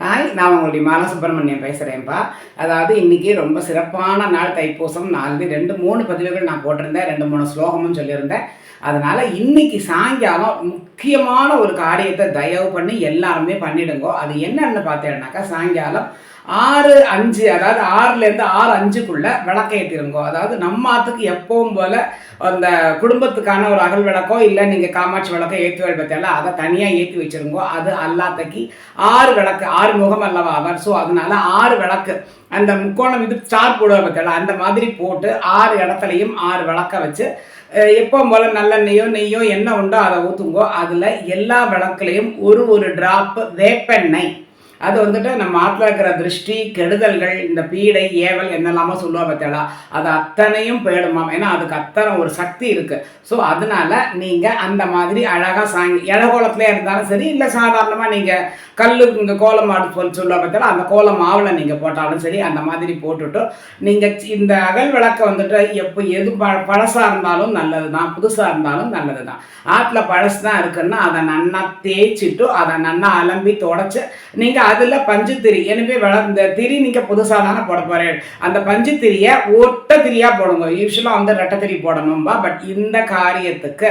Hi நான் உங்களுடைய மாலா சுப்பிரமணியம் பேசுகிறேன்ப்பா அதாவது இன்றைக்கி ரொம்ப சிறப்பான நாள் தைப்பூசம். நாலு ரெண்டு மூணு பதிவுகள் நான் போட்டிருந்தேன். ரெண்டு மூணு ஸ்லோகமும் சொல்லியிருந்தேன். அதனால் இன்னைக்கு சாயங்காலம் முக்கியமான ஒரு காரியத்தை தயவு பண்ணி எல்லாருமே பண்ணிடுங்கோ. அது என்னன்னு பார்த்தேன்னாக்கா சாயங்காலம் ஆறு அஞ்சு அதாவது ஆறுலேருந்து ஆறு அஞ்சுக்குள்ளே விளக்கேற்றிருங்கோ அதாவது நம்ம ஆத்துக்கு எப்பவும் போல் அந்த குடும்பத்துக்கான ஒரு அகல் விளக்கோ இல்லை நீங்கள் காமாட்சி விளக்கோ ஏற்றுவாள் பற்றியெல்லாம் அதை தனியாக ஏற்றி வச்சுருங்கோ. அது அல்லாத்தக்கு ஆறு விளக்கு ஆறு முகம் அல்லவா அவர்? ஸோ அதனால ஆறு விளக்கு. அந்த முக்கோணம் இது ஸ்டார் போடுவா பற்றியெல்லாம் அந்த மாதிரி போட்டு ஆறு இடத்துலையும் ஆறு விளக்க வச்சு அஹ் போல் நல்லெண்ணெயோ நெய்யோ என்ன உண்டோ அதை ஊற்றுங்கோ அதில் எல்லா விளக்குலையும் ஒரு ஒரு ட்ராப்பு வேப்பெண்ணெய். அது வந்துட்டு நம்ம ஆட்டில் இருக்கிற திருஷ்டி கெடுதல்கள் இந்த பீடை ஏவல் என்னெல்லாமோ சொல்லுவா பார்த்தாலா அது அத்தனையும் போயிடுமாம். ஏன்னா அதுக்கு அத்தனை ஒரு சக்தி இருக்குது ஸோ அதனால நீங்கள் அந்த மாதிரி அழகாக சாங்கி இளகோலத்திலே இருந்தாலும் சரி இல்லை சாதாரணமாக நீங்கள் கல் இங்கே கோலம் ஆடு சொல்லி சொல்லுவா பார்த்தாலும் அந்த கோலம் மாவில் நீங்கள் போட்டாலும் சரி அந்த மாதிரி போட்டுட்டு நீங்கள் இந்த அகல் விளக்கை வந்துட்டு எப்போ எது ப பழசாக இருந்தாலும் நல்லது தான் புதுசாக இருந்தாலும் நல்லது தான் ஆற்றில் பழசு தான் இருக்குன்னா அதை நன்னா தேய்ச்சிட்டு அதை நன்னா அலம்பி தொடச்சி நீங்கள் அதில் பஞ்சு திரி எனவே விள இந்த திரி நீங்கள் புதுசாக தானே போட போகிறேன் அந்த பஞ்சு திரியை ஒட்ட திரியாக போடுங்க யூஸ்வலாக வந்து ரெட்டை திரி போடணும்பா பட் இந்த காரியத்துக்கு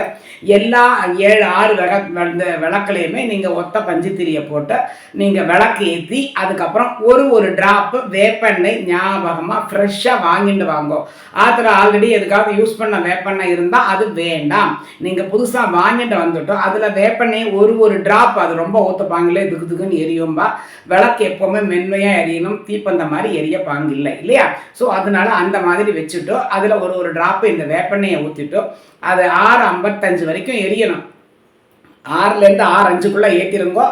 எல்லா ஏழு ஆறு விள இந்த விளக்குலையுமே நீங்கள் ஒத்த பஞ்சு திரியை போட்டு நீங்கள் விளக்கு ஏற்றி அதுக்கப்புறம் ஒரு ஒரு ட்ராப்பு வேப்பெண்ணெய் ஞாபகமாக ஃப்ரெஷ்ஷாக வாங்கிட்டு வாங்கோ. ஆத்திர ஆல்ரெடி எதுக்காவது யூஸ் பண்ண வேப்பெண்ணெய் இருந்தால் அது வேண்டாம். நீங்கள் புதுசாக வாங்கிட்டு வந்துட்டோம். அதில் வேப்பெண்ணெய் ஒரு ஒரு ட்ராப் அது ரொம்ப ஊற்றுப்பாங்களே இதுக்கு இதுக்குன்னு எரியும்பா விளக்கு எப்போவுமே மென்மையாக எரியணும் தீப்பந்த மாதிரி எரிய பாங்கில்லை இல்லையா? ஸோ அதனால அந்த மாதிரி வச்சுட்டோ அதில் ஒரு ஒரு ட்ராப்பு இந்த வேப்பெண்ணையை ஊற்றிட்டோ அது ஆறு ஐம்பத்தஞ்சு வரைக்கும் எரியணும். ஆறுலேருந்து ஆறு அஞ்சுக்குள்ளே ஏற்றிருங்கோ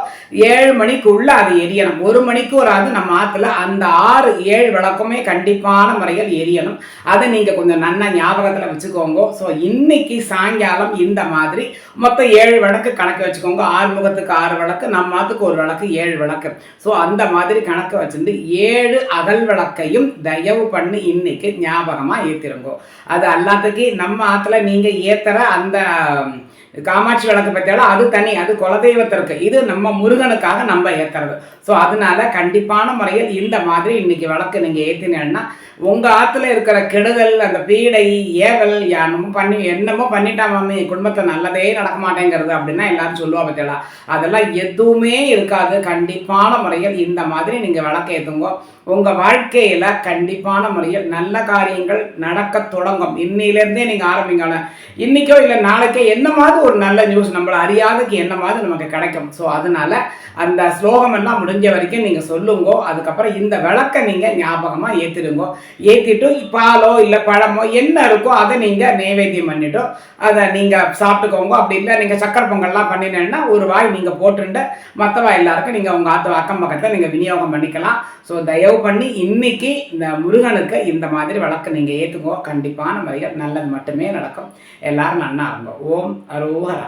ஏழு மணிக்குள்ளே அது எரியணும். ஒரு மணிக்கு ஒரு அது நம்ம ஆற்றுல அந்த ஆறு ஏழு விளக்கமே கண்டிப்பான முறையில் எரியணும். அதை நீங்கள் கொஞ்சம் நன்னா ஞாபகத்தில் வச்சுக்கோங்க. ஸோ இன்னைக்கு சாயங்காலம் இந்த மாதிரி மொத்தம் ஏழு விளக்கு கணக்கு வச்சுக்கோங்க. ஆறு முகத்துக்கு ஆறு விளக்கு நம்ம ஆத்துக்கு ஒரு விளக்கு ஏழு விளக்கு. ஸோ அந்த மாதிரி கணக்கு வச்சுட்டு ஏழு அகல் விளக்கையும் தயவு பண்ணி இன்னைக்கு ஞாபகமாக ஏற்றிருங்கோ அது எல்லாத்துக்கு நம்ம ஆற்றுல நீங்கள் ஏற்றுற அந்த காமாட்சி விளக்கு பற்றியாலும் அது தனி அது குலதெய்வத்திற்கு. இது நம்ம முருகனுக்காக நம்ம ஏற்றுறது ஸோ அதனால கண்டிப்பான முறையில் இந்த மாதிரி இன்னைக்கு விளக்கு நீங்கள் ஏற்றினீங்கன்னா உங்கள் ஆற்றுல இருக்கிற கெடுதல் அந்த பீடை ஏவல் என்னமோ பண்ணி என்னமோ பண்ணிட்டா மாமி குடும்பத்தை நல்லதே நடக்க மாட்டேங்கிறது அப்படின்னா எல்லாரும் சொல்லுவா பார்த்தீங்களா அதெல்லாம் எதுவுமே இருக்காது. கண்டிப்பான முறையில் இந்த மாதிரி நீங்கள் விளக்கு ஏற்றுங்க உங்கள் வாழ்க்கையில் கண்டிப்பான முறையில் நல்ல காரியங்கள் நடக்க தொடங்கும். இன்னிலேருந்தே நீங்கள் ஆரம்பிங்கள இன்றைக்கோ இல்லை நாளைக்கோ என்ன மாதிரி ஒரு நல்ல நியூஸ் நம்மளை அறியாததுக்கு என்ன மாதிரி நமக்கு கிடைக்கும். ஸோ அதனால் அந்த ஸ்லோகம் எல்லாம் முடிஞ்ச வரைக்கும் நீங்கள் சொல்லுங்கோ. அதுக்கப்புறம் இந்த விளக்கை நீங்கள் ஞாபகமாக ஏற்றிடுங்கோ ஏற்றிட்டு பாலோ இல்லை பழமோ என்ன இருக்கோ அதை நீங்கள் நைவேத்தியம் பண்ணிட்டோ அதை நீங்கள் சாப்பிட்டுக்கோங்க. அப்படி இல்லை நீங்கள் சக்கரை பொங்கல்லாம் பண்ணினேன்னா ஒரு வாய் நீங்கள் போட்டுண்டு மற்றவா எல்லாருக்கும் நீங்கள் உங்கள் ஆத்து அக்கம் பக்கத்தில் நீங்கள் விநியோகம் பண்ணிக்கலாம். ஸோ தயவு பண்ணி இன்னைக்கு இந்த முருகனுக்கு இந்த மாதிரி வழக்கு நீங்கள் ஏற்றுக்கோ கண்டிப்பான முறையில் நல்லது மட்டுமே நடக்கும். எல்லாரும் நன்னா இருங்கோ ஓம் அரோஹரா.